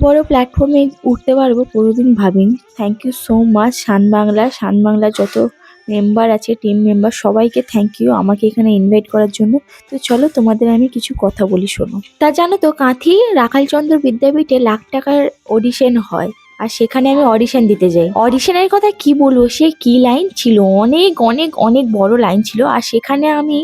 বড় প্ল্যাটফর্মে উঠতে পারব কোনোদিন ভাবিনি। Thank you so much Shaan Bangla. Shaan Bangla যত মেম্বার আছে টিম মেম্বার সবাইকে থ্যাংক ইউ আমাকে এখানে ইনভাইট করার জন্য। তো চলো তোমাদের আমি কিছু কথা বলি শোনো। তা জানো তো, কাঁথি রাখালচন্দ্র বিদ্যাপীঠে লাখ টাকার অডিশন হয়। আর সেখানে আমি অডিশন দিতে যাই। অডিশনের কথা কি বলব? সে কি লাইন ছিল? অনেক অনেক অনেক বড় লাইন ছিল। আর সেখানে আমি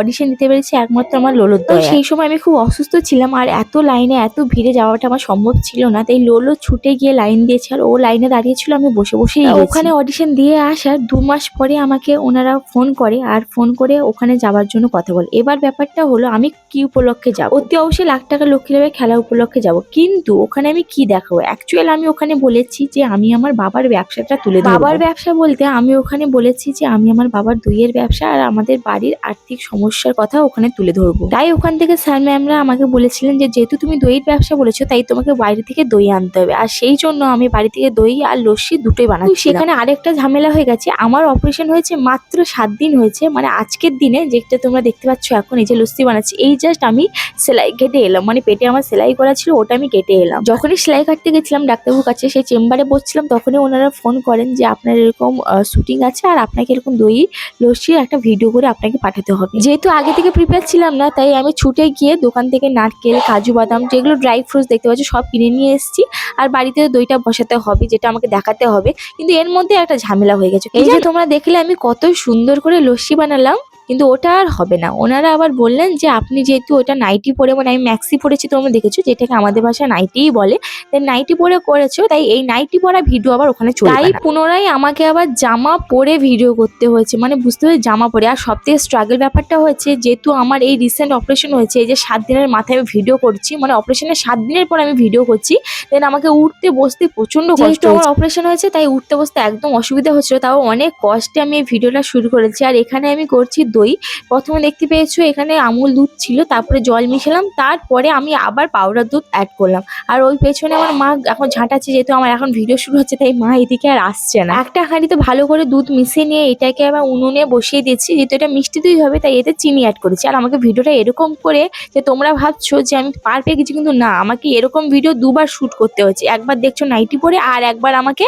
অডিশন দিতে পেরেছি একমাত্র আমার লোলোর তো সেই সময় আমি খুব অসুস্থ ছিলাম আর এত লাইনে এত ভিড়ে যাওয়াটা আমার সম্ভব ছিল না। তাই লোলো ছুটে গিয়ে লাইন দিয়েছে আর ও লাইনে দাঁড়িয়েছিল আমি বসে বসে ওখানে অডিশন দিয়ে আসার দু মাস পরে আমাকে ওনারা ফোন করে আর ফোন করে ওখানে যাওয়ার জন্য কথা বলে। এবার ব্যাপারটা হলো আমি কি উপলক্ষে যাব? অতি অবশ্যই লাখ টাকা লক্ষ্মী খেলা উপলক্ষে যাব। কিন্তু ওখানে আমি কি দেখাবো? অ্যাকচুয়াল আমি ওখানে বলেছি যে আমি আমার বাবার ব্যবসাটা তুলে বাবার ব্যবসা বলতে আমি ওখানে বলেছি যে আমি আমার বাবার দইয়ের ব্যবসা আর আমাদের বাড়ির আর্থিক সমস্যার কথা ওখানে তুলে ধরবো। তাই ওখান থেকে স্যার ম্যামরা আমাকে বলেছিলেন যে যেহেতু তুমি দইয়ের ব্যবসা বলেছ তাই তোমাকে বাইরে থেকে দই আনতে হবে। আর সেই জন্য আমি বাড়ি থেকে দই আর লস্যি দুটোই বানাচ্ছি সেখানে আরেকটা ঝামেলা হয়ে গেছে। আমার অপারেশন হয়েছে মাত্র সাত দিন হয়েছে। মানে আজকের দিনে যেটা তোমরা দেখতে পাচ্ছ এখন এই যে লস্যি বানাচ্ছি এই জাস্ট আমি সেলাই কেটে এলাম। মানে পেটে আমার সেলাই করা ছিল ওটা আমি কেটে এলাম। যখনই সেলাই কাটতে গেছিলাম ডাক্তারবাবুর কাছে সেই চেম্বারে বসছিলাম তখনই ওনারা ফোন করেন যে আপনার এরকম শুটিং আছে আর আপনাকে এরকম দই লস্যির একটা ভিডিও করে আপনাকে পাঠাতে হবে। যেহেতু আগে থেকে প্রিপেয়ার ছিলাম না তাই আমি ছুটে গিয়ে দোকান থেকে নারকেল কাজু বাদাম যেগুলো ড্রাই ফ্রুটস দেখতে পাচ্ছি সব কিনে নিয়ে এসেছি। আর বাড়িতে দইটা বসাতে হবে যেটা আমাকে দেখাতে হবে। কিন্তু এর মধ্যে একটা ঝামেলা হয়ে গেছে। এই যে তোমরা দেখলে আমি কত সুন্দর করে লস্যি বানালাম। কিন্তু ওটা আর হবে না। ওনারা আবার বললেন যে আপনি যেহেতু ওটা নাইটি পরে মানে আমি ম্যাক্সি পরেছি তোমরা দেখেছ যেটাকে আমাদের ভাষায় নাইটিই বলে। তাই নাইটি পরে করেছ তাই এই নাইটি পরা ভিডিও আবার ওখানে চলবে তাই পুনরায় আমাকে আবার জামা পরে ভিডিও করতে হয়েছে। মানে বুঝতে হবে জামা পরে। আর সব থেকে স্ট্রাগল ব্যাপারটা হয়েছে যেহেতু আমার এই রিসেন্ট অপারেশন হয়েছে এই যে সাত দিনের মাথায় আমি ভিডিও করছি মানে অপারেশনের সাত দিনের পর আমি ভিডিও করছি দেন আমাকে উঠতে বসতে প্রচণ্ড কষ্ট আমার অপারেশন হয়েছে তাই উঠতে বসতে একদম অসুবিধা হচ্ছিল। তাও অনেক কষ্টে আমি এই ভিডিওটা শুরু করেছি। আর এখানে আমি করছি দই। প্রথমে দেখতে পেয়েছ এখানে আমুল দুধ ছিল তারপরে জল মিশালাম তারপরে আমি আবার পাউডার দুধ অ্যাড করলাম। আর ওই পেছনে আমার মা এখন ঝাঁটাচ্ছে যেহেতু আমার এখন ভিডিও শুরু হচ্ছে তাই মা এদিকে আর আসছে না। একটা হাঁড়িতে ভালো করে দুধ মিশিয়ে নিয়ে এটাকে আবার উনুনে বসিয়ে দিচ্ছি যেহেতু এটা মিষ্টি দই হবে তাই এতে চিনি অ্যাড করেছি। আর আমাকে ভিডিওটা এরকম করে যে তোমরা ভাবছ যে আমি পার পেয়ে গেছি কিন্তু না আমাকে এরকম ভিডিও দুবার শ্যুট করতে হয়েছে। একবার দেখছ নাইটি পরে আর একবার আমাকে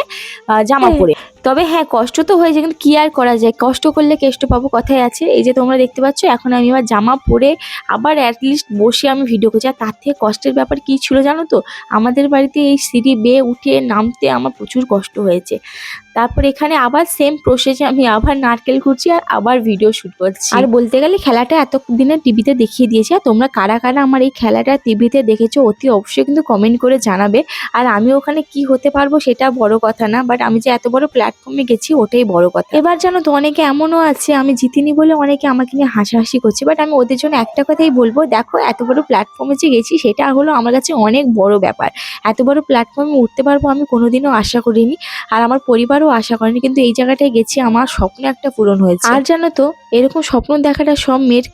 জামা হ্যাঁ। পরে। তবে হ্যাঁ কষ্ট তো হয়েছে, কিন্তু কী আর করা যায়? কষ্ট করলে কেষ্ট পাবো কথাই আছে। এই যে তোমরা দেখতে পাচ্ছ, এখন আমি আবার জামা পরে আবার অ্যাটলিস্ট বসে আমি ভিডিও করছি। আর তার থেকে কষ্টের ব্যাপার কী ছিল জানো তো? আমাদের বাড়িতে এই সিঁড়ি বেয়ে উঠে নামতে আমার প্রচুর কষ্ট হয়েছে। তারপর এখানে আবার সেম প্রসেসে আমি আবার নারকেল কুড়ছি আর আবার ভিডিও শুট করছি। আর বলতে গেলে খেলাটা এত দিনে টিভিতে দেখিয়ে দিয়েছে তোমরা কারা কারা আমার এই খেলাটা টিভিতে দেখেছ অতি অবশ্যই কিন্তু কমেন্ট করে জানাবে। আর আমি ওখানে কি হতে পারব সেটা বড় কথা না বাট আমি যে এত বড় প্ল্যাটফর্মে গেছি ওটাই বড় কথা। এবার জানো তো অনেকে এমনও আছে, আমি জিতিনি বলে অনেকে আমাকে নিয়ে হাসাহাসি করছে বাট আমি ওদের জন্য একটা কথাই বলব, দেখো এত বড় প্ল্যাটফর্মে যে গেছি সেটা হলো আমার কাছে অনেক বড় ব্যাপার। এত বড় প্ল্যাটফর্মে উঠতে পারব আমি কোনোদিনও আশা করিনি, আর আমার পরিবারও আশা করেনি, কিন্তু এই জায়গাটায় গেছি, আমার স্বপ্ন একটা পূরণ হয়েছে। আর জানো তো, এরকম স্বপ্ন দেখাটা সব মেয়ের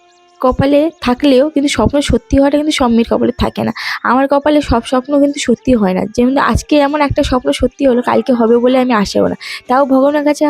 কপালে থাকলেও কিন্তু স্বপ্ন সত্যি হওয়াটা কিন্তু সব মেয়ের কপালে থাকে না। আমার কপালে সব স্বপ্ন কিন্তু সত্যি হয় না। যেমন আজকে এমন একটা স্বপ্ন সত্যি হলো, কালকে হবে বলে আমি আশাও না। তাও ভগবানের কাছে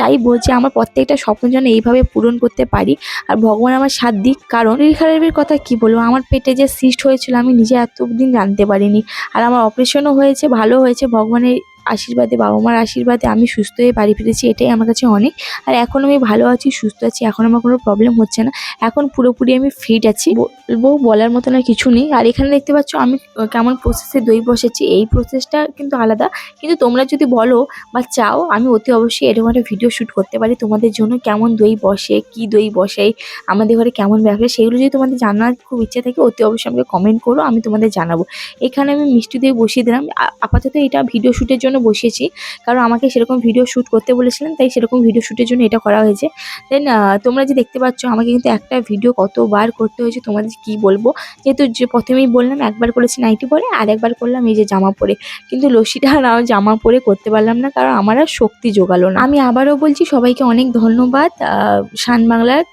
চাইব যে আমার প্রত্যেকটা স্বপ্ন যেন এইভাবে পূরণ করতে পারি। আর ভগবান আমার সাথ দিক, কারণ শরীর খারাপের কথা কি বলব, আমার পেটে যে সিস্ট হয়েছিল, আমি নিজে এতদিন জানতে পারিনি। আর আমার অপারেশনও হয়েছে, ভালো হয়েছে, ভগবানের আশীর্বাদে, বাবা মার আশীর্বাদে আমি সুস্থ হয়ে বাড়ি ফিরেছি, এটাই আমার কাছে অনেক। আর এখন আমি ভালো আছি, সুস্থ আছি, এখন আমার কোনো প্রবলেম হচ্ছে না। এখন পুরোপুরি আমি ফিট আছি। বলব বলার মতন আর কিছু নেই। আর এখানে দেখতে পাচ্ছ আমি কেমন প্রসেসে দই বসেছি। এই প্রসেসটা কিন্তু আলাদা। কিন্তু তোমরা যদি বলো বা চাও, আমি অতি অবশ্যই এরকম একটা ভিডিও শ্যুট করতে পারি। তোমাদের জন্য কেমন দই বসে, কি দই বসে, আমাদের ঘরে কেমন ব্যবসা, সেগুলো যদি তোমাদের জানার খুব ইচ্ছা থাকে, অতি অবশ্যই আমাকে কমেন্ট করো, আমি তোমাদের জানাব। এখানে আমি মিষ্টি দই বসিয়ে দিলাম। আপাতত এটা ভিডিও শ্যুটের জন্য বসিয়েছি। কারণ আমাকে সেরকম ভিডিও শ্যুট করতে বলেছিলেন, তাই সেরকম ভিডিও শ্যুটের জন্য এটা করা হয়েছে। দেন তোমরা যে দেখতে পাচ্ছ, আমাকে কিন্তু একটা ভিডিও কতবার করতে হয়েছে তোমাদের কি বলব? যেহেতু যে প্রথমেই বললাম, একবার করেছি নাইটি পরে, আর একবার করলাম এই যে জামা পরে। কিন্তু লস্যিটা আর জামা পরে করতে পারলাম না, কারণ আমার আর শক্তি জোগালো না। আমি আবারও বলছি, সবাইকে অনেক ধন্যবাদ শান বাংলার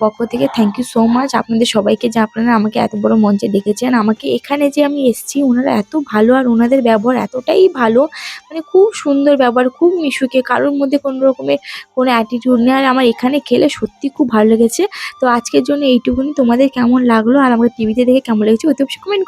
পক্ষ থেকে থ্যাংক ইউ সো মাচ আপনাদের সবাইকে যে আপনারা আমাকে এত বড় মঞ্চে দেখেছেন, আমাকে এখানে যে আমি এসেছি, ওনারা এত ভালো আর ওনাদের ব্যবহার এতটাই ভালো মানে খুব সুন্দর ব্যবহার, খুব মিশুকে, কারোর মধ্যে কোনো রকমের কোনো অ্যাটিটিউড নেই। আর আমার এখানে খেলে সত্যি খুব ভালো লেগেছে। তো আজকের জন্য এইটুকুনি। তোমাদের কেমন লাগল? আর আমাকে টিভিতে দেখে কেমন লেগেছে? অতি অবশ্যই কমেন্ট